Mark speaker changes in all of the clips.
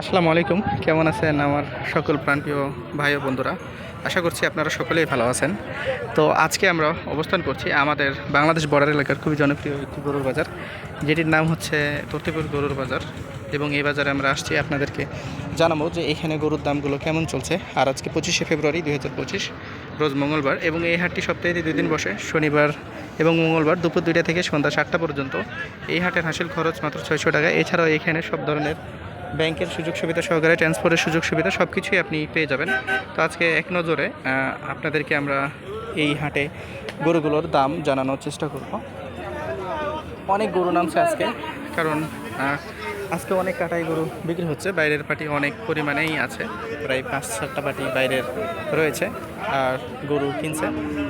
Speaker 1: আসসালামু আলাইকুম। কেমন আছেন আমার সকল প্রাণপ্রিয় ভাই ও বন্ধুরা? আশা করছি আপনারা সকলেই ভালো আছেন। তো আজকে আমরা অবস্থান করছি আমাদের বাংলাদেশ বর্ডার এলাকার খুবই জনপ্রিয় একটি গরুর বাজার, যেটির নাম হচ্ছে তর্তিপুর গরুর বাজার। এবং এই বাজারে আমরা আসছি আপনাদেরকে জানাব যে এখানে গরুর দামগুলো কেমন চলছে। আর আজকে পঁচিশে ফেব্রুয়ারি দুই হাজার পঁচিশ, রোজ মঙ্গলবার এবং এই হাটটি সপ্তাহে দুই দিন বসে, শনিবার এবং মঙ্গলবার দুপুর দুইটা থেকে সন্ধ্যা সাতটা পর্যন্ত। এই হাটের হাসিল খরচ মাত্র ছয়শো টাকা। এছাড়াও এখানে সব ধরনের ব্যাংকের সুযোগ সুবিধা সহকারে ট্রান্সপোর্টের সুযোগ সুবিধা সব কিছুই আপনি পেয়ে যাবেন। তো আজকে এক নজরে আপনাদেরকে আমরা এই হাটে গরুগুলোর দাম জানানোর চেষ্টা করব। অনেক গরু নামছে আজকে, কারণ আজকে অনেক কাটাই গরু বিক্রি হচ্ছে। বাইরের পার্টি অনেক পরিমাণেই আছে, প্রায় পাঁচ সাতটা পার্টি বাইরের রয়েছে আর গরু কিনছে।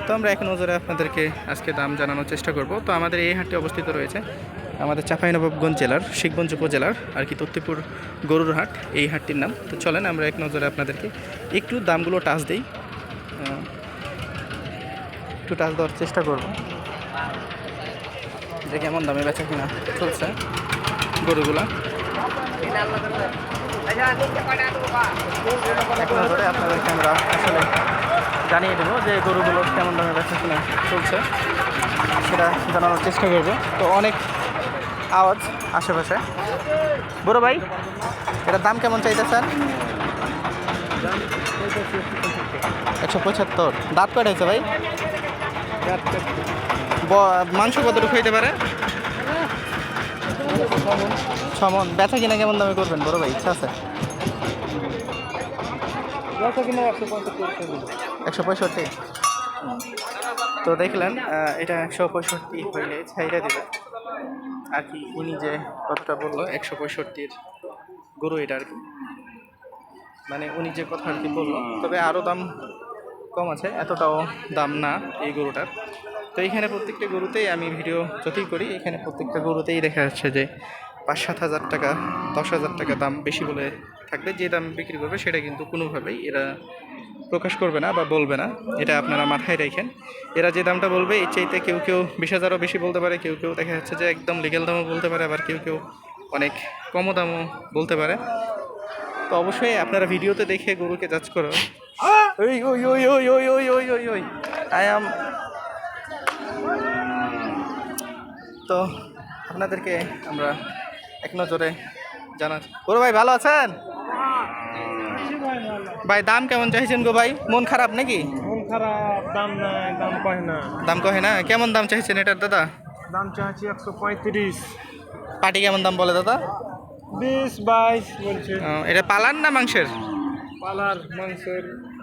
Speaker 1: তো আমরা এক নজরে আপনাদেরকে আজকে দাম জানানোর চেষ্টা করব। তো আমাদের এই হাটটি অবস্থিত রয়েছে আমাদের চাঁপাইনবাবগঞ্জ জেলার, শিখগঞ্জ উপজেলার আর কি তত্তিপুর গরুর হাট, এই হাটটির নাম। তো চলেন আমরা এক নজরে আপনাদেরকে একটু দামগুলো টাচ দিই। একটু টাচ দেওয়ার চেষ্টা করব। যে কেমন দামে বেচা কিনা চলছে গরুগুলা। আপনাদেরকে আমরা আসলে জানিয়ে দেবো যে গরুগুলো কেমন দামে বেচা কিনা চলছে। সেটা জানানোর চেষ্টা করব। তো অনেক আওয়াজ আশেপাশে। বড় ভাই এটার দাম কেমন চাইতেছেন? একশো পঁচাত্তর। দাঁত কয়টা হয়েছে ভাই? মাংস কতটুকু হইতে পারে? ছমন। বেচা কিনা কেমন দামে করবেন? বড় ভাই, ইচ্ছা আছে? একশো পঁয়ষট্টি। তো দেখলেন এটা একশো পঁয়ষট্টি হইলে ছাইরা দেবে। আর কি উনি যে কথাটা বলল, একশো পঁয়ষট্টির গরু এটা আর কি। মানে উনি যে কথা আর কি বলল, তবে আরও দাম কম আছে, এতটাও দাম না এই গরুটার। তো এইখানে প্রত্যেকটা গরুতেই আমি ভিডিও যতই করি, এখানে প্রত্যেকটা গরুতেই দেখা যাচ্ছে যে পাঁচ সাত হাজার টাকা, দশ হাজার টাকা দাম বেশি বলে থাকবে। যে দাম বিক্রি করবে, সেটা কিন্তু কোনোভাবেই এরা প্রকাশ করবে না বা বলবে না, এটা আপনারা মাথায় রেখেন। এরা যে দামটা বলবে, এর চাইতে কেউ কেউ বিশ হাজারও বেশি বলতে পারে, কেউ কেউ দেখা যাচ্ছে যে একদম লিগেল দামও বলতে পারে, আবার কেউ কেউ অনেক কমও দামও বলতে পারে। তো অবশ্যই আপনারা ভিডিওতে দেখে গরুকে জাজ করো। ওই ওই ওই ওই ওই ওই আই তো আপনাদেরকে আমরা এক নজরে জানাচ্ছি। ভাই, ভালো আছেন? ভাই দাম কেমন চাইছেন গো ভাই? মন খারাপ নাকি?
Speaker 2: মন খারাপ দাম নাই দাম কয় না।
Speaker 1: দাম কহে না? কেমন দাম চাইছেন এটার দাদা?
Speaker 2: দাম চাচ্ছি একশো পঁয়ত্রিশ।
Speaker 1: পাটি কেমন দাম বলে দাদা?
Speaker 2: বিশ বাইশ বলছে।
Speaker 1: ও, এটা পালার না মাংসের?
Speaker 2: পালার মাংসের।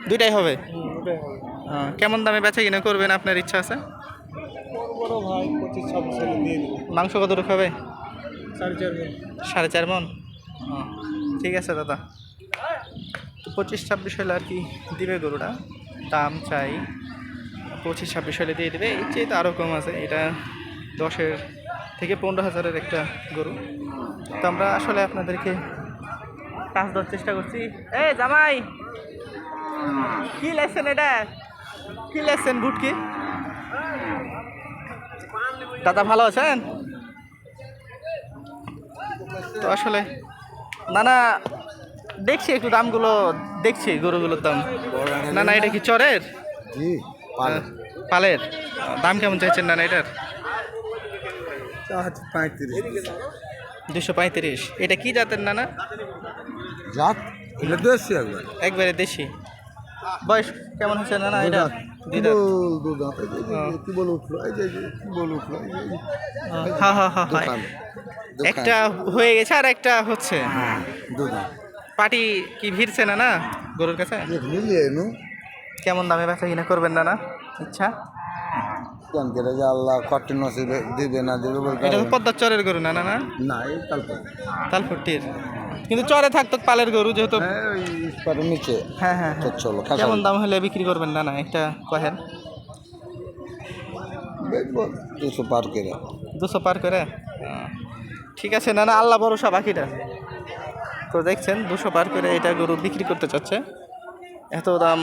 Speaker 1: দুইটাই হবে?
Speaker 2: হুম, ওটাই হবে।
Speaker 1: ও, কেমন দামে বেচা কিনা করবেন আপনার ইচ্ছা আছে?
Speaker 2: বড় বড় ভাই পঁচিশ ছাব্বিশ হলে দিয়ে দেবো।
Speaker 1: মাংস কতটুকু হবে?
Speaker 2: সাড়ে চার।
Speaker 1: সাড়ে চার মন? ঠিক আছে দাদা। পঁচিশ ছাব্বিশ হলে আর কি দিবে গরুটা। দাম চাই পঁচিশ ছাব্বিশ হলে দিয়ে দেবে। এর চেয়ে তো আরও কম আছে। এটা দশের থেকে পনেরো হাজারের একটা গরু। তো আমরা আসলে আপনাদেরকে কাজ দেওয়ার চেষ্টা করছি। এ জামাই! কি লেসেন এটা? কি লেসেন ভুটকি? দাদা ভালো আছেন? তো আসলে, না না দেখছি একটু দামগুলো দেখছি গরুগুলোর দাম। না না এটা কি চরের? পালের। দাম কেমন চাইছেন না না এটার? দুশো পঁয়ত্রিশ। এটা কি জাতের নানা
Speaker 3: জাত? দেশি একবার।
Speaker 1: একবারে দেশি। বয়স কেমন হচ্ছে নানা এটা? একটা হয়ে গেছে আর একটা হচ্ছে। পাটি কি ভিড়ছে না না গরুর কাছে? কেমন দামে বেচা কিনা করবেন না না? ইচ্ছা?
Speaker 3: আল্লাহ কট্টি নসিবে দিবে না দিবে
Speaker 1: এটা তো পদ্মার চরের গরু না না না?
Speaker 3: না
Speaker 1: তালফুটির কিন্তু চরে থাকতো পালের গরু যেহেতু
Speaker 3: হ্যাঁ নিচে।
Speaker 1: হ্যাঁ হ্যাঁ
Speaker 3: তো
Speaker 1: হ্যাঁ
Speaker 3: চলো
Speaker 1: কেমন দাম হলে বিক্রি করবেন না না একটা কহেন।
Speaker 3: দুশো পার করে।
Speaker 1: দুশো পার করে? ঠিক আছে না না আল্লাহ ভরসা বাকিটা। তো দেখছেন দুশো পার করে এটা গরু বিক্রি করতে চাচ্ছে। এত দাম।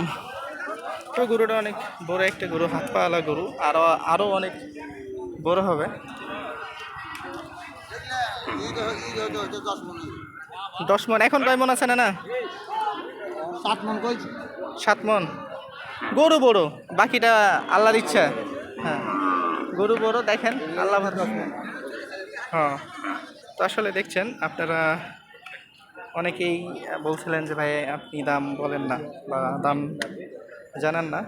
Speaker 1: তো গরুটা অনেক বড় একটা গরু হাত পাওয়ালা গরু আরও আরও অনেক বড় হবে। দশ মন এখন কয় মন আছে না না?
Speaker 3: সাত মন
Speaker 1: সাত মন। গরু বড় বাকিটা আল্লাহর ইচ্ছা। হ্যাঁ গরু বড় দেখেন আল্লাহ ভালো হ্যাঁ তো আসলে দেখছেন আপনারা অনেকেই বলছিলেন যে, ভাই, আপনি দাম বলেন না বা দাম জানান না।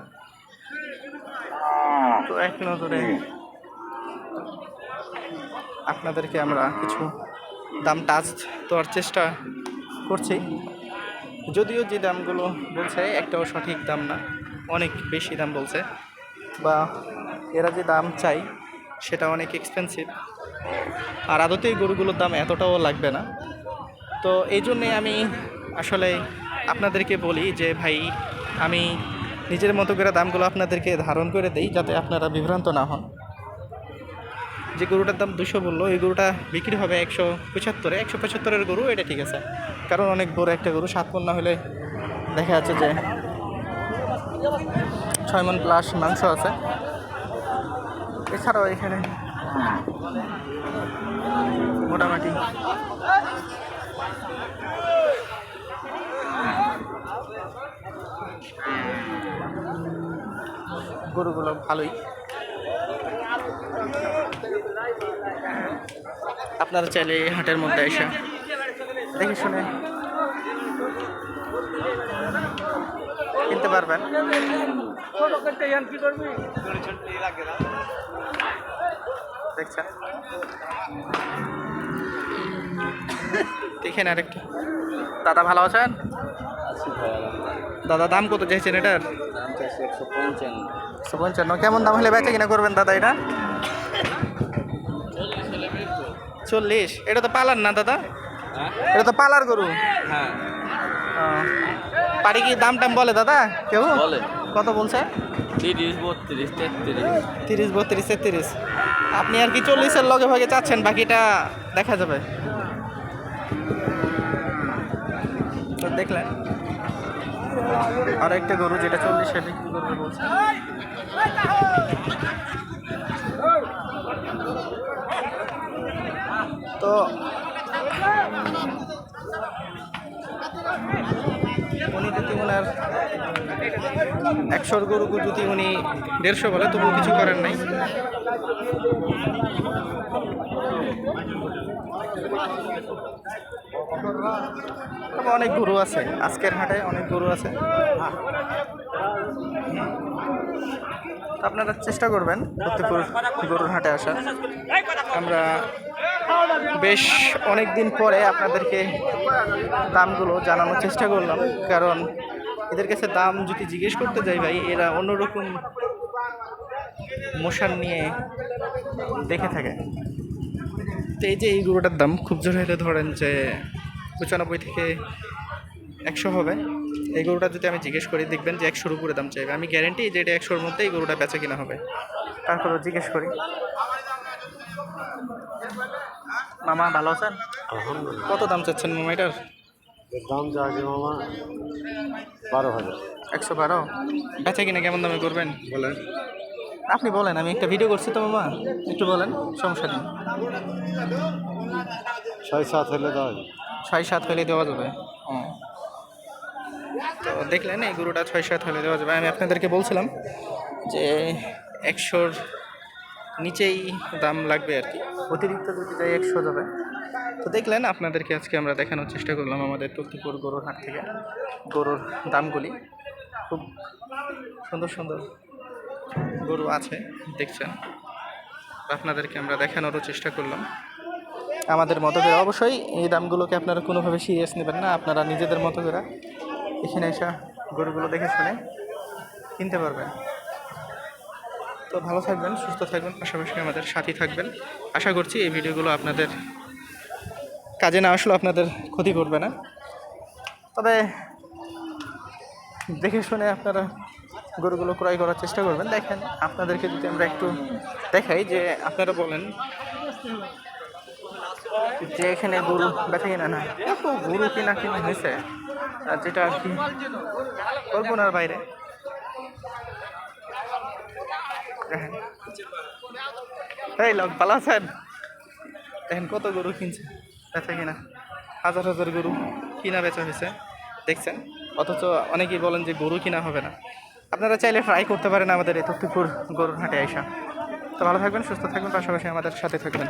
Speaker 1: তো এক নজরে আপনাদেরকে আমরা কিছু দাম টাচ দেওয়ার চেষ্টা করছি। যদিও যে দামগুলো বলছে, একটাও সঠিক দাম না, অনেক বেশি দাম বলছে বা এরা যে দাম চাই, সেটা অনেক এক্সপেন্সিভ আর আদতেই গরুগুলোর দাম এতটাও লাগবে না। তো এই জন্যে আমি আসলে আপনাদেরকে বলি যে, ভাই, আমি নিজের মতো করে দামগুলো আপনাদেরকে ধারণ করে দেই যাতে আপনারা বিভ্রান্ত না হন। যে গরুটার দাম দুশো বলল, এই গরুটা বিক্রি হবে একশো পঁচাত্তরে। একশো পঁচাত্তরের গরু, এটা ঠিক আছে। কারণ অনেক বড় একটা গরু, সাত মন না হলে দেখা যাচ্ছে যে ছয় মন প্লাস মাংস আছে। এছাড়াও এখানে মোটামুটি গরুগুলো ভালোই। আপনারা চাইলে হাটের মধ্যে এসে দেখে শুনে কিনতে পারবেন। দেখছেন? দেখেন আরেকটু। দাদা ভালো আছেন? দাদা দাম কত চাইছেন এটার?
Speaker 3: একশো পঞ্চান্ন।
Speaker 1: কেমন দাম হলে বেচা কিনা করবেন দাদা এটা? চল্লিশ। এটা তো পালার না দাদা? এটা তো পালার গরু।
Speaker 3: হ্যাঁ।
Speaker 1: বাড়ি কি দাম টাম বলে দাদা কেউ?
Speaker 3: বলে।
Speaker 1: কত বলছে?
Speaker 3: তিরিশ বত্রিশ তেত্রিশ।
Speaker 1: তিরিশ বত্রিশ তেত্রিশ। আপনি আর কি চল্লিশের লগে ভাগে চাচ্ছেন? বাকিটা দেখা যাবে। তো দেখলেন। আর একটা গরু যেটা চল্লিশে বিক্রি করবে বলছে। তো উনি যদি ওনার একশোর গরু যদি উনি দেড়শো বলে, তবুও কিছু করার নাই। তবে অনেক গরু আছে। আজকের হাটে অনেক গরু আছে। আপনারা চেষ্টা করবেন প্রত্যেকপুর গরুর হাটে আসার। আমরা বেশ অনেক দিন পরে আপনাদেরকে দামগুলো জানানোর চেষ্টা করলাম। কারণ এদের কাছে দাম যদি জিজ্ঞেস করতে যাই ভাই, এরা অন্যরকম মোশন নিয়ে দেখে থাকে। তো এই যে এই গরুটার দাম, খুব জোরে ধরেন যে পঁচানব্বই থেকে একশো হবে। এই গরুটা যদি আমি জিজ্ঞেস করি দেখবেন যে একশোর উপরে দাম চাইবে। আমি গ্যারেন্টি যে এটা একশোর মধ্যে এই গরুটা বেচা কিনা হবে। তারপরে জিজ্ঞেস করি। মামা ভালো আছেন? কত দাম চাচ্ছেন মামা এটার?
Speaker 3: দাম যা আছে মামা বারো হাজার।
Speaker 1: একশো বারো? বেচা কিনা কেমন দামে করবেন?
Speaker 3: বলেন।
Speaker 1: আপনি বলেন আমি একটা ভিডিও করছি তো মামা। একটু বলেন সমস্যা নেই।
Speaker 3: ছয় সাত হলে দাও।
Speaker 1: ছয় সাত হলে দেওয়া যাবে। ও। তো দেখলেন এই গরুটা ছয় সাত হলে দেওয়া যাবে। আমি আপনাদেরকে বলছিলাম যে একশোর নিচেই দাম লাগবে আর কি। অতিরিক্ত যদি যাই একশো যাবে। তো দেখলেন আপনাদেরকে আজকে আমরা দেখানোর চেষ্টা করলাম আমাদের তুলসীপুর গরুর হাট থেকে গরুর দামগুলি। খুব সুন্দর সুন্দর গরু আছে, দেখছেন। আপনাদেরকে আমরা দেখানোরও চেষ্টা করলাম। আমাদের মতো করে। অবশ্যই এই দামগুলোকে আপনারা কোনোভাবে সিরিয়াস নেবেন না, আপনারা নিজেদের মতো করে। এখানে এসে গরুগুলো দেখে শুনে কিনতে পারবেন। তো ভালো থাকবেন, সুস্থ থাকবেন, পাশাপাশি আমাদের সাথী থাকবেন। আশা করছি এই ভিডিওগুলো আপনাদের কাজে না আসলেও আপনাদের ক্ষতি করবে না। তবে দেখে শুনে আপনারা গরুগুলো ক্রয় করার চেষ্টা করবেন। দেখেন, আপনাদেরকে যদি আমরা একটু দেখাই যে, আপনারা বলেন যে এখানে গরু বেচা কিনা না এত গরু কিনা কিনা হয়েছে। আর যেটা আর কি কল্পনার বাইরে। দেখেন। এই লোক দেখেন কত গরু কিনছে, বেচা কিনা। হাজার হাজার গরু কিনা বেচা হয়েছে। দেখছেন? অথচ অনেকেই বলেন যে গরু কিনা হবে না। আপনারা চাইলে ট্রাই করতে পারেন আমাদের এই তত্ত্বপুর গরুর হাটে আইসা। তো ভালো থাকবেন, সুস্থ থাকবেন, পাশাপাশি আমাদের সাথে থাকবেন।